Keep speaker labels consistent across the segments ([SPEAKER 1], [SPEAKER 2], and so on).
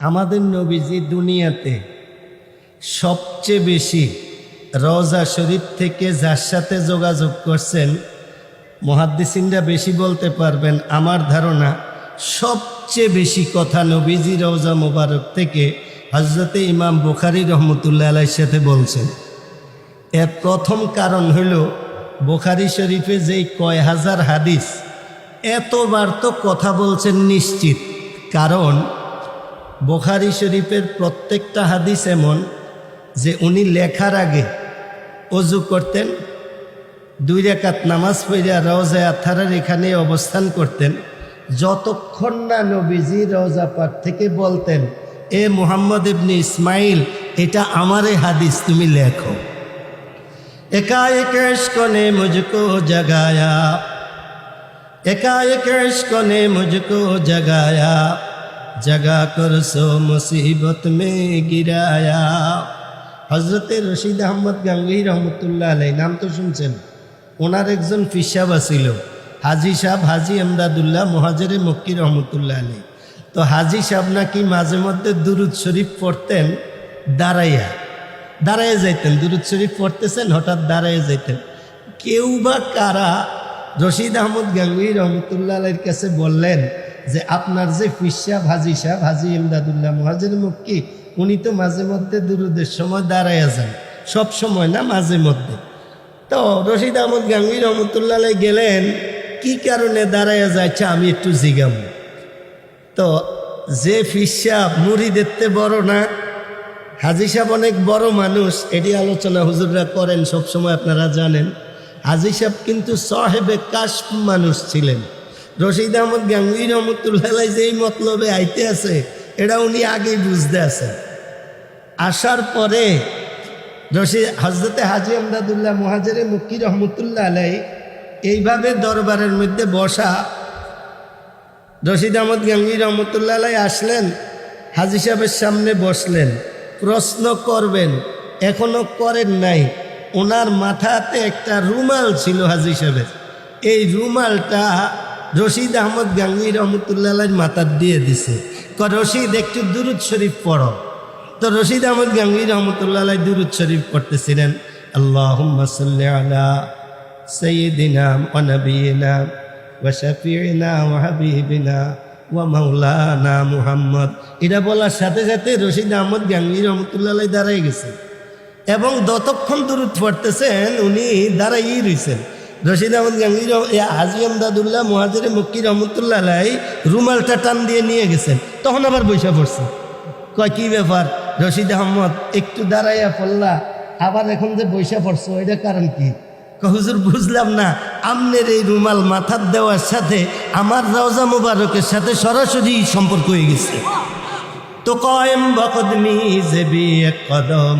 [SPEAKER 1] আমাদের নবীজি দুনিয়াতে সবচেয়ে বেশি রজা শরীফ থেকে যার সাথে যোগাযোগ করছেন, মহাদ্দিসিনরা বেশি বলতে পারবেন আমার ধারণা, সবচেয়ে বেশি কথা নবীজি রওজা মোবারক থেকে হজরতে ইমাম বুখারি রহমতুল্লাহ আলাইর সাথে বলছেন। এর প্রথম কারণ হইল বোখারি শরীফে যেই কয় হাজার হাদিস, এতবার তো কথা বলছেন নিশ্চিত। কারণ বোখারি শরীফের প্রত্যেকটা হাদিস এমন যে উনি লেখার আগে অজু করতেন, দুই রেখাত নামাজ পড়িয়া রওজা আথারার এখানে অবস্থান করতেন। যতক্ষণ না নবীজি রওজা পাঠ থেকে বলতেন, এ মোহাম্মদ ইবনি ইসমাইল, এটা আমারে হাদিস, তুমি লেখো। একা একেশ কনে মুজকো জাগায়া একা কনে মুজকো জগায়া। जगा कर सो मुसीबत में गिराया হজরতে রশিদ আহমদ গাঙ্গুই রহমতুল্লাহ আলাই নাম তো শুনছেন ওনার একজন ফিসাব আছিল হাজি সাহেব হাজি এমদাদুল্লাহ মহাজরে মক্কি রহমতুল্লাহ আলাই তো হাজি সাহেব নাকি মাঝে মধ্যে দুরুদ শরীফ পড়তেন দাঁড়াইয়া দাঁড়ায় যাইতেন দুরুদ শরীফ পড়তেছেন হঠাৎ দাঁড়ায় যাইতেন কেউ বা কারা রশিদ আহমদ গাঙ্গুই রহমতুল্লাহ আলের কাছে বললেন যে আপনার যে ফিসা ভাজি সাহেব হাজি ইমদাদুল্লাহ মহাজের মুক্কি উনি তো মাঝে মধ্যে দুরুদের সময় দাঁড়ায় যান। সব সময় না মাঝে মধ্যে। তো রশিদ আহমদ গাঙ্গুই রহমতুল্লাহ গেলেন, কি কারণে দাঁড়ায় যাচ্ছে আমি একটু জিগাম। তো যে ফিসা মুড়ি দেখতে বড় না, হাজি সাহেব অনেক বড় মানুষ, এটি আলোচনা হুজুররা করেন সবসময় আপনারা জানেন। হাজি সাহেব কিন্তু সাহেবে কাশ মানুষ ছিলেন। রশিদ আহমদ গাঙ্গুই রহমতুল্লাহ যেই মতলবে আইতে আছে, এটা উনি আগেই বুঝতে আছেন। আসার পরে রশিদ হজরতে হাজি আমদাদুল্লাহ মহাজেরে মুক্কি রহমতুল্লাহ আলাই এইভাবে দরবারের মধ্যে বসা রশিদ আহমদ গাঙ্গুই রহমতুল্লাহ আলাই আসলেন, হাজি সাহেবের সামনে বসলেন, প্রশ্ন করবেন, এখনও করেন নাই। ওনার মাথাতে একটা রুমাল ছিল হাজি সাহেবের। এই রুমালটা রশিদ আহমদ গাঙ্গি রহমতুল্লাহ মাথার দিয়ে দিছে। ক রশিদ, একটু দুরুদ শরীফ পড়ো। তো রশিদ আহমদ গাঙ্গি রহমতুল্লাহ দুরুদ শরীফ পড়তেছিলেন। আল্লাহ আলা সৈয়দিনা ওনবীনা ওশফিনা ওহাবিবিনা ওয়া মাওলানা মুহাম্মদ। এটা বলার সাথে সাথে রশিদ আহমদ গাঙ্গি রহমতুল্লাহ দাঁড়াই গেছেন এবং যতক্ষণ দূরত পড়তেছেন, উনি দাঁড়াইই রয়েছেন রশিদ আহমদ গাঙ্গি হাজি আমদাদুল্লাহ মহাজির মুক্কি রহমতুল্লাহ রুমালটা টান দিয়ে নিয়ে গেছেন। তখন আবার বৈশা পড়ছে। কয়, কি ব্যাপার? রশিদ আহমদ একটু দাঁড়াইয়া পড়লা। আবার এখন যে বৈশা পড়ছো, এটা কারণ কি? হুজুর, বুঝলাম না। আমনের এই রুমাল মাথার দেওয়ার সাথে আমার রওজা মুবারকের সাথে সরাসরি সম্পর্ক হয়ে গেছে। তো কয়েম বকদমি এক কদম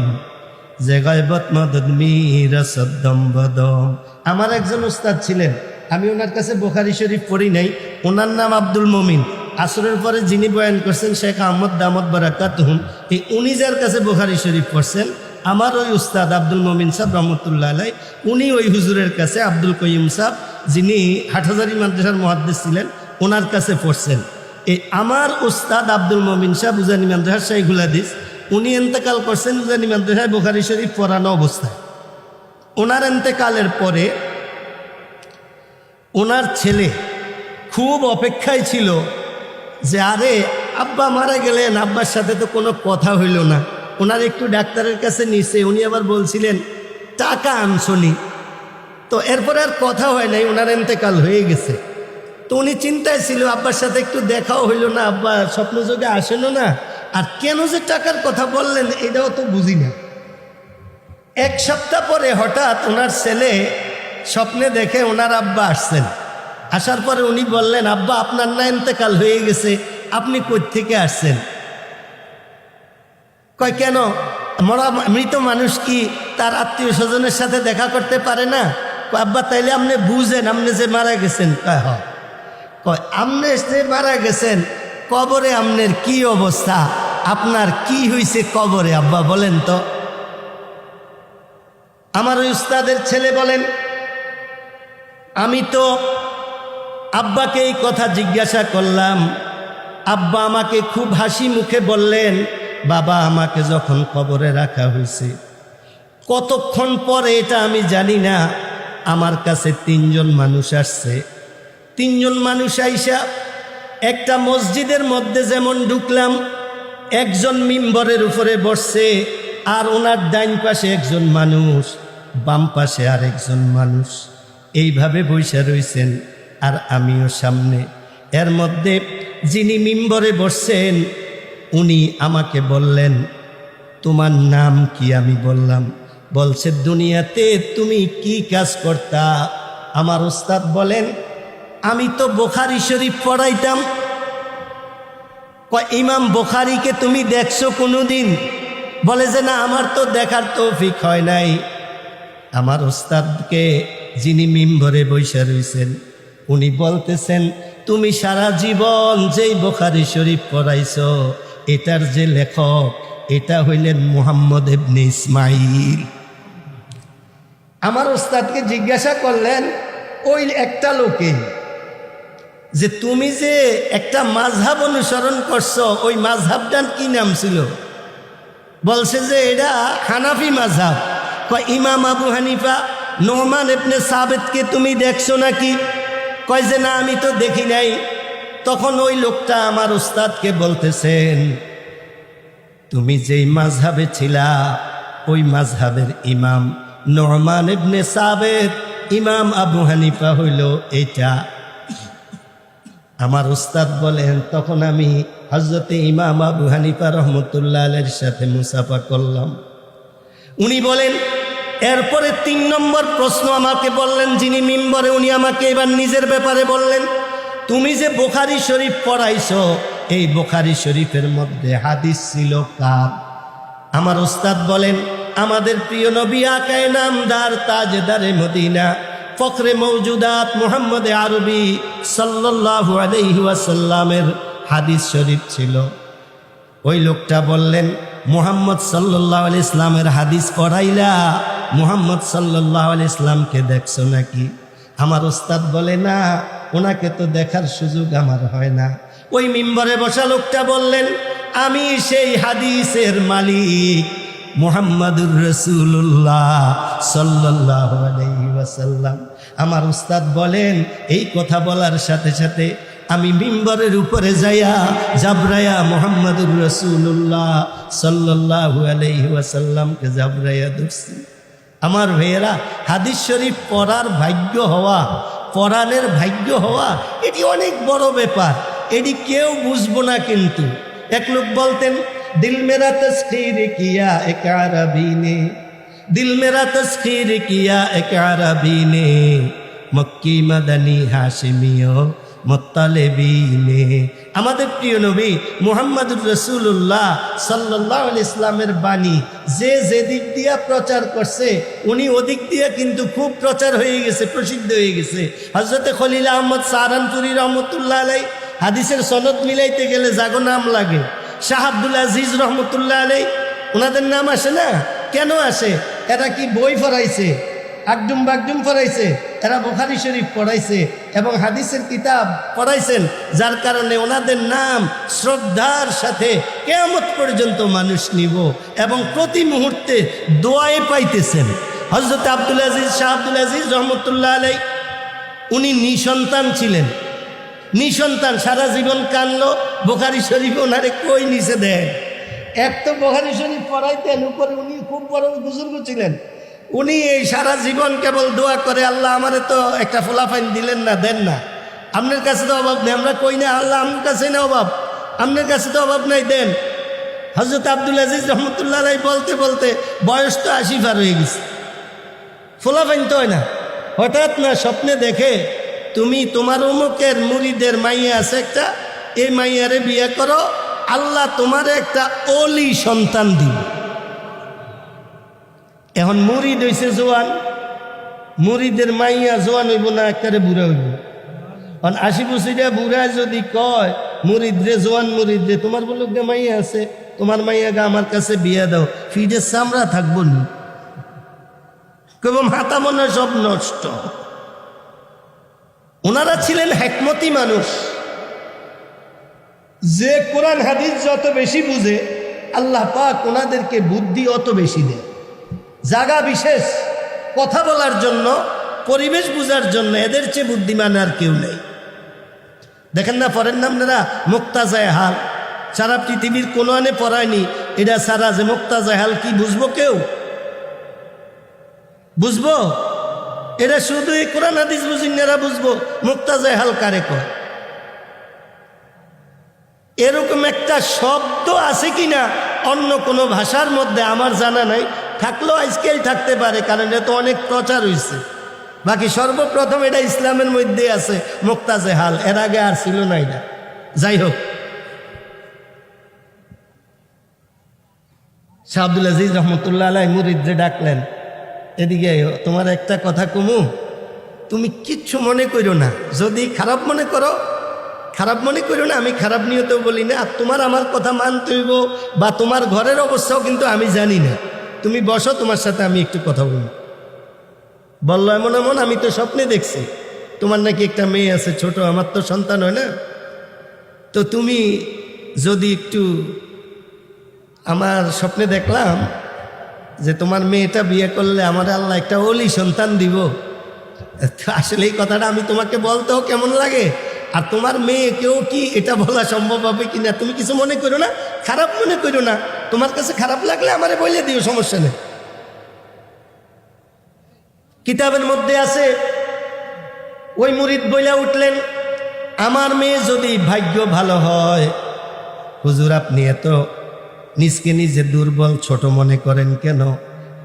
[SPEAKER 1] যে গায়বত মদদমি রসদ্দম বদম আমার একজন উস্তাদ ছিলেন, আমি ওনার কাছে বোখারি শরীফ পড়ি নাই, ওনার নাম আব্দুল মমিন। আসরের পরে যিনি বয়ান করছেন, শেখ আহমদ দামদ বারাকাত এই উনি যার কাছে বোখারি শরীফ পড়ছেন, আমার ওই উস্তাদ আব্দুল মমিন সাহ রহমতুল্লাহ আলাই, উনি ওই হুজুরের কাছে আব্দুল কয়িম সাহ যিনি হাটহাজারি মাদ্রাসার মহাদ্দেশ ছিলেন, ওনার কাছে পড়ছেন। এই আমার উস্তাদ আব্দুল মমিন সাহ উজানি মাদ্রাসার হাদিস উনি এন্তেকাল করছেন উজানি মাদ্রাসায় বোখারি শরীফ পড়ানো অবস্থায়। ওনার এন্তেকালের পরে ওনার ছেলে খুব অপেক্ষায় ছিল যে, আরে, আব্বা মারা গেলেন, আব্বার সাথে তো কোনো কথা হইল না। ওনার একটু ডাক্তারের কাছে নিছে, উনি আবার বলছিলেন, টাকা আনছনি। তো এরপরে আর কথা হয় নাই ওনার এতেকাল হয়ে গেছে। তো উনি চিন্তায় ছিল, আব্বার সাথে একটু দেখাও হইল না, আব্বা স্বপ্নযোগে আসেনও না। কেন যে টাকার কথা বললেন, এটাও তো বুঝি না। এক সপ্তাহ পরে হঠাৎ ওনার ছেলে স্বপ্নে দেখে ওনার আব্বা আসছেন। আসার পরে উনি বললেন, আব্বা, আপনার না এতেকাল হয়ে গেছে, আপনি থেকে আসছেন? কয়, কেন? মরা মৃত মানুষ কি তার আত্মীয় স্বজনের সাথে দেখা করতে পারে না? আব্বা, তাইলে আপনি বুঝেন, আপনি যে মারা গেছেন। কয়, হ। কয়, আপনি যে মারা গেছেন, কবরে আপনার কি অবস্থা? আপনার কি হয়েছে কবরে, আব্বা বলেন তো? আমার ওই উস্তাদের ছেলে বলেন, আমি তো আব্বাকে এই কথা জিজ্ঞাসা করলাম, আব্বা আমাকে খুব হাসি মুখে বললেন, বাবা, আমাকে যখন কবরে রাখা হয়েছে কতক্ষণ পরে এটা আমি জানি না, আমার কাছে তিনজন মানুষ আসছে। তিনজন মানুষ আইসা একটা মসজিদের মধ্যে যেমন ঢুকলাম একজন মিম্বরের উপরে বসছে, আর ওনার ডাইন পাশে একজন মানুষ, বাম পাশে আর একজন মানুষ। এইভাবে বৈশা রয়েছেন আর আমিও সামনে। এর মধ্যে যিনি মিম্বরে বসছেন, উনি আমাকে বললেন, তোমার নাম কি? আমি বললাম, বলছে, দুনিয়াতে তুমি কি কাজ করতা? আমার ওস্তাদ বলেন, আমি তো বোখারি শরীফ পড়াইতাম কয়, ইমাম বোখারিকে তুমি দেখছ কোনোদিন? বলে যে, না, আমার তো দেখার তৌফিক হয় নাই। আমার ওস্তাদকে যিনি মিম্বরে বৈশা রয়েছেন উনি বলতেছেন, তুমি সারা জীবন যেই বোখারি শরীফ পড়াইছ, এটার যে লেখক, এটা হইলেন মুহাম্মদ ইবনে ইসমাইল আমার ওস্তাদকে জিজ্ঞাসা করলেন, ওই একটা লোকে যে তুমি যে একটা মাঝহাব অনুসরণ করছ, ওই মাঝহাবটার কি নাম ছিল? বলছে যে এটা হানাফি মাঝহাব। কয়, ইমাম আবু হানিফা, নোমান এবনে সাবেদকে তুমি দেখছ নাকি? কয় যে, না, আমি তো দেখি নাই। তখন ওই লোকটা আমার উস্তাদকে বলতেছেন, তুমি যেই মাঝহাবে ছিলা, ওই মাঝহাবের ইমাম নোমান ইবনে সাবেদ ইমাম আবু হানিফা হইল এইটা আমার উস্তাদ বলেন, তখন আমি হজরতে ইমাম আবু হানিফা রহমতুল্লাহ সাথে মুসাফা করলাম। উনি বলেন, এরপরে তিন নম্বর প্রশ্ন আমাকে বললেন, যিনি মিম্বরে, উনি আমাকে এবার নিজের ব্যাপারে বললেন, তুমি যে বোখারি শরীফ পড়াইছ, এই বোখারি শরীফের মধ্যে হাদিস ছিল কার? আমার ওস্তাদ বলেন, আমাদের প্রিয় নবী আকায় নামদার তাজদারে মদিনা ফখরে মৌজুদাত মোহাম্মদ আরবি সাল্লাল্লাহু আলাইহি ওয়াসাল্লামের হাদিস শরীফ ছিল। ওই লোকটা বললেন, মুহাম্মদ সাল্লাহ আলি ইসলামের হাদিস পড়াইলা, মুহাম্মদ সাল্লাহ আলি ইসলামকে দেখছ নাকি? আমার ওস্তাদ বলে, না, ওনাকে তো দেখার সুযোগ আমার হয় না। ওই মিম্বরে বসা লোকটা বললেন, আমি সেই হাদিসের মালিক মুহাম্মাদুর রসুল্লাহ সাল্লাহ আলাইহি ওয়াসাল্লাম। আমার উস্তাদ বলেন, এই কথা বলার সাথে সাথে আমি মিম্বরের উপরে যাইয়া জাবরায়া মোহাম্মদুর রসুল্লাহ সাল্লাহু আলাইহি ওয়াসাল্লামকে জাবরায়া ধরছি। আমার ভেয়েরা হাদিস শরীফ পড়ার ভাগ্য হওয়া, পড়ানের ভাগ্য হওয়া, এটি অনেক বড় ব্যাপার। এটি কেউ বুঝব না কিন্তু। এক লোক বলতেন দিল মেরা তস্কির কিয়া এক আরবি নে। দিল মেরা তস্কির কিয়া এক আরবি নে। মক্কি মাদানি হাশিমিও মোত্তালেবিনে আমাদের প্রিয় নবী মুহাম্মদুর রসুল্লাহ সাল্লাহ ইসলামের বাণী, যে যে দিক দিয়া প্রচার করছে, উনি ওদিক দিয়া কিন্তু খুব প্রচার হয়ে গেছে, প্রসিদ্ধ হয়ে গেছে। হজরতে খলিল আহমদ সাহারানপুরি রহমতুল্লাহ আলাই হাদিসের সনদ মিলাইতে গেলে জাগো নাম লাগে। শাহ আজিজ রহমতুল্লাহ আলাই ওনাদের নাম আসে না? কেন আসে? এরা কি বই ফরাইছে আগডুম বাগডুম পড়াইছে? এরা বুখারি শরীফ পড়াইছে এবং হাদিসের কিতাব পড়াইছেন, যার কারণে ওনাদের নাম শ্রদ্ধার সাথে কেয়ামত পর্যন্ত মানুষ নিব এবং প্রতি মুহূর্তে দোয়ায় পাইতেছেন। হজরত আব্দুল আজিজ, শাহ আব্দুল আজিজ রহমতুল্লাহ আলাই, উনি নিঃসন্তান ছিলেন। নিঃসন্তান সারা জীবন কানলো বোখারি শরীফ ওনারে কই নিচে দেন? এক তো বোখারি শরীফ পড়াইতেন, উপরে উনি খুব বড় বুজুর্গ ছিলেন। উনি এই সারা জীবন কেবল দোয়া করে, আল্লাহ আমারে তো একটা ফোলাফাইন দিলেন না, দেন না। আপনার কাছে তো অভাব নেই, আমরা কই না, আল্লাহ আমার কাছে না অভাব। আপনার কাছে তো অভাব নাই, দেন। হজরত আব্দুল আজিজ রহমতুল্লাহ আলাই বলতে বলতে বয়স তো আশি পার হয়ে গেছে। ফোলাফাইন তো হয় না। হঠাৎ না স্বপ্নে দেখে তুমি তোমার অমুকের মুড়িদের মাইয়া আছে একটা এই মাইয়ারে বিয়ে করো, আল্লাহ তোমার একটা অলি সন্তান দিবে। এখন মুরিদ হইছে জোয়ান, মুড়িদের মাইয়া জোয়ান হইব না, একেবারে বুড়া হইব। এখন আশি বছরিয়া বুড়া যদি কয় মুরিদ রে জোয়ান মুরিদ রে তোমার বলো গে মাইয়া আছে, তোমার মাইয়া গা আমার কাছে বিয়ে দাও ফিডের চামড়া থাকব নি। কেবল মাথা মনে সব নষ্ট। ওনারা ছিলেন হ্যাকমতি মানুষ। যে কোরআন হাদিস যত বেশি বুঝে, আল্লাহ পাক ওনাদেরকে বুদ্ধি অত বেশি দেয় জাগা বিশেষ, কথা বলার জন্য, পরিবেশ বুঝার জন্য এদের চেয়ে বুদ্ধিমান আর কেউ নেই। দেখেন না, পরের নাম নামরা মুক্তাজায় হাল। সারা পৃথিবীর কোনো আনে পড়ায়নি। এটা সারা যে মুক্তাজায় হাল কি বুঝব কেউ? বুঝব? এটা শুধু এই কোরআন হাদিস বুঝিনেরা বুঝব মুক্তাজায় হাল কারে কয়। এরকম একটা শব্দ আছে কিনা, অন্য কোনো ভাষার মধ্যে আমার জানা নাই। থাকলেও আজকাল থাকতে পারে, কারণ এটা তো অনেক প্রচার হয়েছে বাকি সর্বপ্রথম এটা ইসলামের মধ্যে আছে, মুক্তাজে হাল। এর আগে আর ছিল না এটা। যাই হোক। শাহ আব্দুল আজিজ রহমতুল্লাহ আলাই ডাকলেন এদিকে তোমার একটা কথা কমু? তুমি কিচ্ছু মনে করো না। যদি খারাপ মনে করো, খারাপ মনে করো না, আমি খারাপ নিয়তেও বলি না। আর তোমার আমার কথা মানতে হইব বা তোমার ঘরের অবস্থাও কিন্তু আমি জানি না। তুমি বসো, তোমার সাথে আমি একটু কথা বলব। বলল এমন এমন, আমি তো স্বপ্নে দেখছি। তোমার নাকি একটা মেয়ে আছে, ছোট, আমার তো সন্তান হয় না। তো তুমি যদি একটু আমার স্বপ্নে দেখলাম যে তোমার মেয়েটা বিয়ে করলে আমার আল্লাহ একটা অলি সন্তান দিব। আসলে এই কথাটা আমি তোমাকে বলতেও কেমন লাগে? আর তোমার মেয়েকেও কি এটা বলা সম্ভব হবে কি না তুমি কিছু মনে করো না? খারাপ মনে করো না। তোমার কাছে খারাপ লাগলে আমারে বলে দিও, সমস্যা নেই। কিতাবের মধ্যে আছে, ওই মুরিদ বইলা উঠলেন, আমার মেয়ে যদি ভাগ্য ভালো হয়, হুজুর আপনি এত নিজকে নিজে দুর্বল ছোট মনে করেন কেন?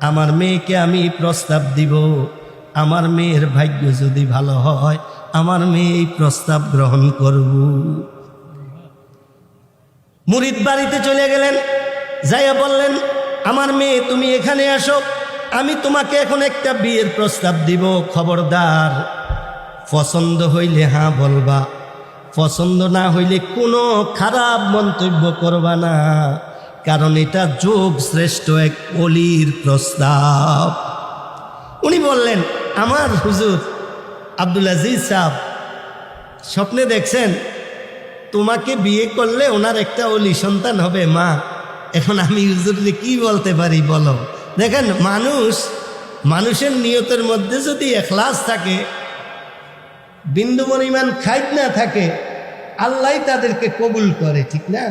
[SPEAKER 1] আমার মেয়েকে আমি প্রস্তাব দিব। আমার মেয়ের ভাগ্য যদি ভালো হয়, আমার মেয়ে এই প্রস্তাব গ্রহণ করব। মুরিদ বাড়িতে চলে গেলেন। যাইয়া বললেন, আমার মেয়ে, তুমি এখানে আসো। আমি তোমাকে এখন একটা বিয়ের প্রস্তাব দিব, খবরদার। পছন্দ হইলে হ্যাঁ বলবা, পছন্দ না হইলে কোনো খারাপ মন্তব্য করবা না। কারণ এটা যোগ শ্রেষ্ঠ এক অলির প্রস্তাব। উনি বললেন, আমার হুজুর আব্দুল আজিজ সাহ স্বপ্নে দেখছেন, তোমাকে বিয়ে করলে ওনার একটা অলি সন্তান হবে, মা। এখন আমি হুজুরকে কি বলতে পারি, বলো? দেখেন, মানুষ, মানুষের নিয়তের মধ্যে যদি এখলাস থাকে বিন্দু পরিমাণ খাইদ না থাকে, আল্লাহ তাদেরকে কবুল করে, ঠিক না?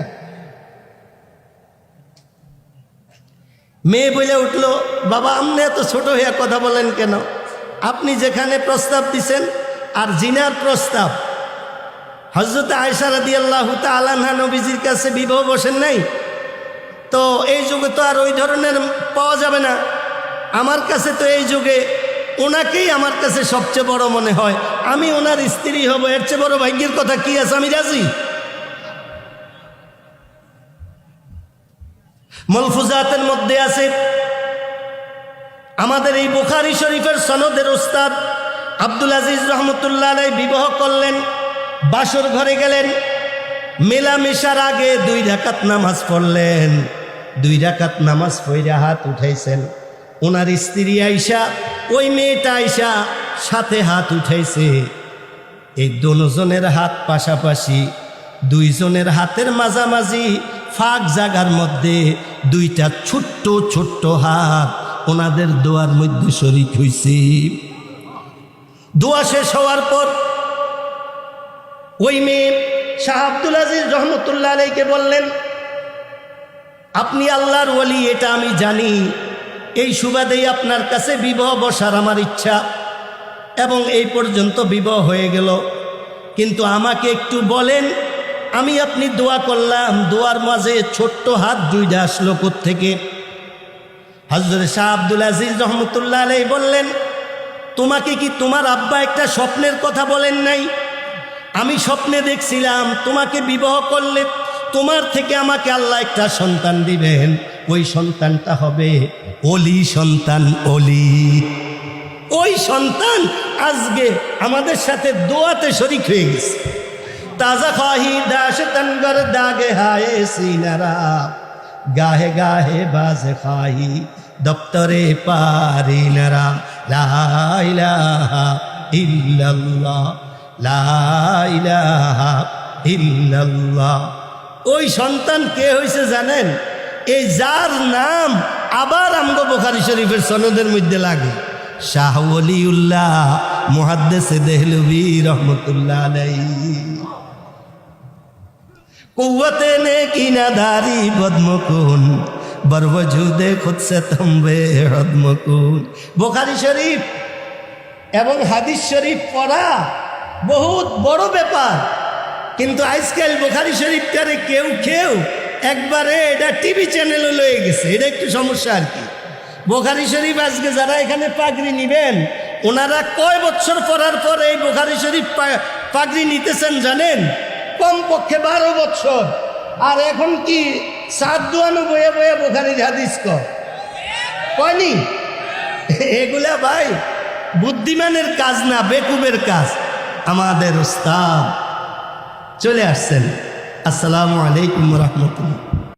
[SPEAKER 1] মেয়ে বলে উঠল, বাবা, আপনি এত ছোট হইয়া কথা বলেন কেন? আপনি যেখানে প্রস্তাব দিছেন, আর জিনার প্রস্তাব। হজরত আয়সা রাদি আল্লাহ আলানহা নবীজির কাছে বিবাহ বসেন নাই? তো এই যুগে তো আর ওই ধরনের পাওয়া যাবে না। আমার কাছে তো এই যুগে ওনাকেই আমার কাছে সবচেয়ে বড় মনে হয়। আমি ওনার স্ত্রী হব, এর চেয়ে বড় ভাগ্যের কথা কি আছে? আমি রাজি? মলফুজাতের মধ্যে আছে। আমাদের এই বুখারি শরীফের সনদের ওস্তাদ আব্দুল আজিজ রহমতুল্লাহ আলাই বিবাহ করলেন, বাসর ঘরে গেলেন, মেলামেশার আগে দুই রাকাত নামাজ পড়লেন। দুই রাকাত নামাজ পড়ে হাত উঠাইছেন। ওনার স্ত্রী আইসা ওই মেয়েটা আইসা সাথে হাত উঠাইছে। এই দুজনের হাত পাশাপাশি দুইজনের হাতের মাঝামাঝি ফাঁক জাগার মধ্যে দুইটা ছোট্ট ছোট্ট হাত ওনাদের দোয়ার মধ্যে শরিক হইছে। দোয়া শেষ হওয়ার পর ওই মেয়ে শাহ আব্দুল আজিজ রহমতুল্লাহ আলাইকে বললেন, আপনি আল্লাহর ওলি, এটা আমি জানি। এই সুবাদেই আপনার কাছে বিবাহ বসার আমার ইচ্ছা এবং এই পর্যন্ত বিবাহ হয়ে গেল। কিন্তু আমাকে একটু বলেন আমি আপনি দোয়া করলাম, দোয়ার মাঝে ছোট্ট হাত দুইটা আসলো থেকে হজরত শাহ আব্দুল আজিজ রহমতুল্লাহ আলাই বললেন, তোমাকে কি তোমার আব্বা একটা স্বপ্নের কথা বলেন নাই? আমি স্বপ্নে দেখছিলাম তোমাকে বিবাহ করলে তোমার থেকে আমাকে আল্লাহ একটা সন্তান দিবেন। ওই সন্তানটা হবে অলি সন্তান অলি ওই সন্তান আজকে আমাদের সাথে দোয়াতে শরিক হয়ে গেছে। তাজা খাহি দাস তনগর দাগে হায়ে সিনারা। গাহে গাহে বাজ খাহি দপ্তরে পারি নারা। লাইলাহা ইল্লাল্লাহ লাইলাহা ইল্লাল্লাহ। ওই সন্তান কে হয়েছে জানেন? এই যার নাম আবার আমগো বোখারি শরীফের সনদের মধ্যে লাগে। শাহ ওলিউল্লাহ, মুহাদ্দেসে দেহলবি রহমতুল্লাহ আলাইহি। কুয়াতে নে কিনাদারি বদমকুন বরবজুদে সে তম্বে হদমকুন। বোখারি শরীফ এবং হাদিস শরীফ পড়া বহুত বড় ব্যাপার। কিন্তু আজকাল বোখারি শরীফটারে কেউ কেউ একবারে এটা টিভি চ্যানেলে লয়ে গেছে। এটা একটু সমস্যা আর কি। বোখারি শরীফ আজকে যারা এখানে পাগড়ি নিবেন, ওনারা কয় বছর পড়ার পরে এই বোখারি শরীফ পাগড়ি নিতেছেন জানেন? কমপক্ষে বারো বছর আর এখন কি সাত দুয়ানো বয়ে বয়ে বোখারি কয় কয়নি? এগুলা ভাই, বুদ্ধিমানের কাজ না, বেকুবের কাজ। আমাদের উস্তাদ চলে আসছেন। আসসালামু আলাইকুম রহমতুল্লাহ।